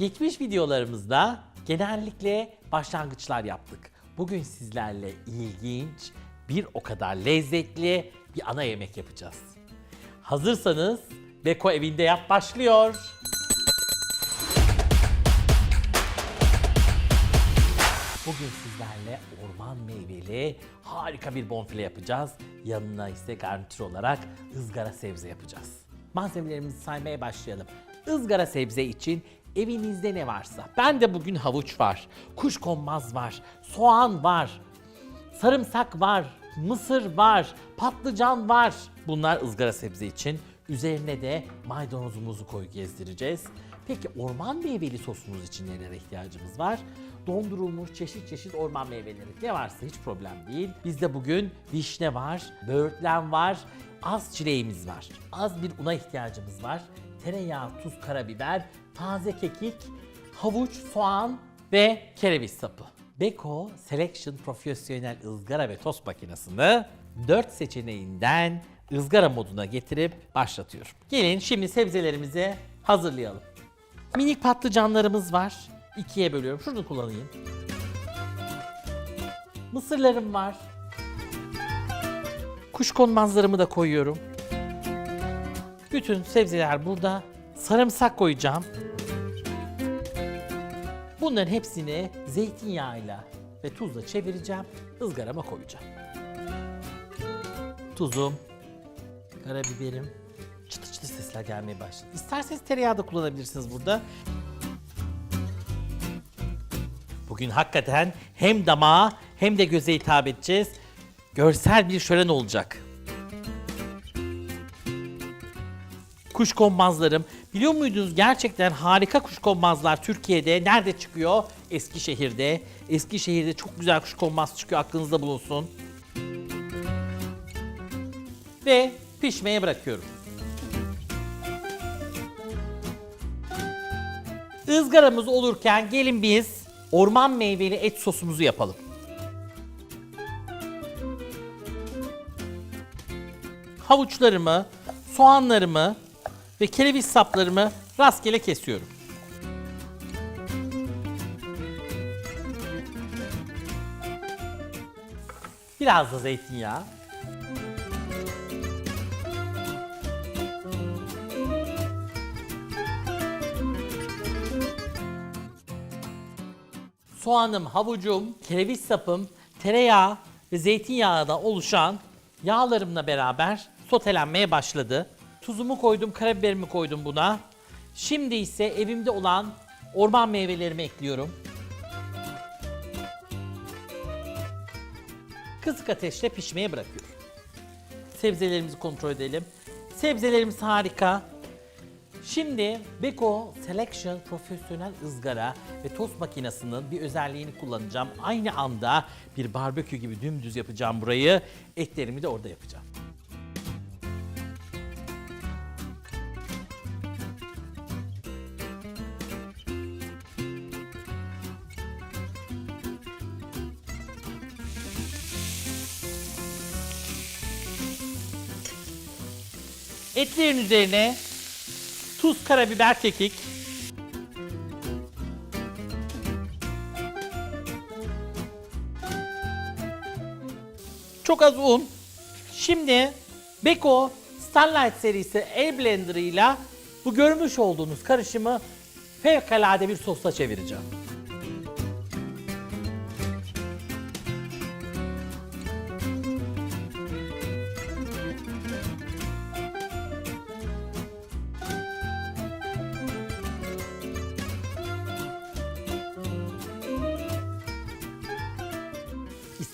Geçmiş videolarımızda genellikle başlangıçlar yaptık. Bugün sizlerle ilginç, bir o kadar lezzetli bir ana yemek yapacağız. Hazırsanız Beko evinde yap başlıyor. Bugün sizlerle orman meyveli harika bir bonfile yapacağız. Yanına ise garnitür olarak ızgara sebze yapacağız. Malzemelerimizi saymaya başlayalım. Izgara sebze için evinizde ne varsa. Ben de bugün havuç var, kuşkonmaz var, soğan var, sarımsak var, mısır var, patlıcan var. Bunlar ızgara sebze için. Üzerine de maydanozumuzu koy gezdireceğiz. Peki orman meyveli sosumuz için nelere ihtiyacımız var? Dondurulmuş çeşit çeşit orman meyveleri. Ne varsa hiç problem değil. Bizde bugün vişne var, böğürtlen var, az çileğimiz var. Az bir una ihtiyacımız var. Tereyağı, tuz, karabiber, taze kekik, havuç, soğan ve kereviz sapı. Beko Selection Profesyonel ızgara ve tost makinesini 4 seçeneğinden ızgara moduna getirip başlatıyorum. Gelin şimdi sebzelerimizi hazırlayalım. Minik patlıcanlarımız var. İkiye bölüyorum. Şunu kullanayım. Mısırlarım var. Kuşkonmazlarımı da koyuyorum. Bütün sebzeler burada. Sarımsak koyacağım. Bunların hepsini zeytinyağıyla ve tuzla çevireceğim. ızgarama koyacağım. Tuzum, karabiberim, çıtır çıtır sesler gelmeye başladı. İsterseniz tereyağı da kullanabilirsiniz burada. Bugün hakikaten hem damağa hem de göze hitap edeceğiz. Görsel bir şölen olacak. Kuşkonmazlarım. Biliyor muydunuz gerçekten harika kuşkonmazlar Türkiye'de nerede çıkıyor? Eskişehir'de. Eskişehir'de çok güzel kuşkonmaz çıkıyor aklınızda bulunsun. Ve pişmeye bırakıyorum. Izgaramız olurken gelin biz orman meyveli et sosumuzu yapalım. Havuçlarımı, soğanlarımı ve kereviz saplarımı rastgele kesiyorum. Biraz da zeytinyağı. soğanım, havucum, kereviz sapım, tereyağı ve zeytinyağından oluşan yağlarımla beraber sotelenmeye başladı. Tuzumu koydum, karabiberimi koydum buna. Şimdi ise evimde olan orman meyvelerimi ekliyorum. Kısık ateşte pişmeye bırakıyorum. Sebzelerimizi kontrol edelim. Sebzelerimiz harika. Şimdi Beko Selection profesyonel ızgara ve tost makinesinin bir özelliğini kullanacağım. Aynı anda bir barbekü gibi dümdüz yapacağım burayı. Etlerimi de orada yapacağım. Etlerin üzerine tuz, karabiber, kekik. Çok az un. Şimdi Beko Starlight serisi el blenderıyla bu görmüş olduğunuz karışımı fevkalade bir sosla çevireceğim.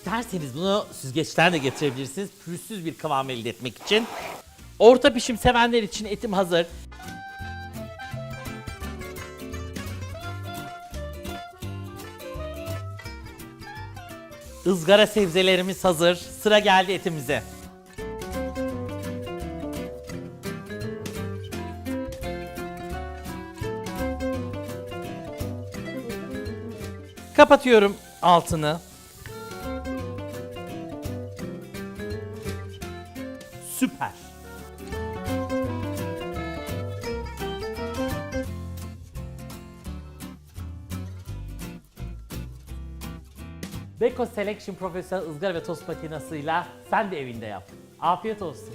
İsterseniz bunu süzgeçten de getirebilirsiniz. Pürüzsüz bir kıvam elde etmek için. Orta pişim sevenler için etim hazır. Izgara sebzelerimiz hazır. Sıra geldi etimize. Kapatıyorum altını. süper. Beko Selection Profesyonel ızgara ve tost makinasıyla sen de evinde yap. Afiyet olsun.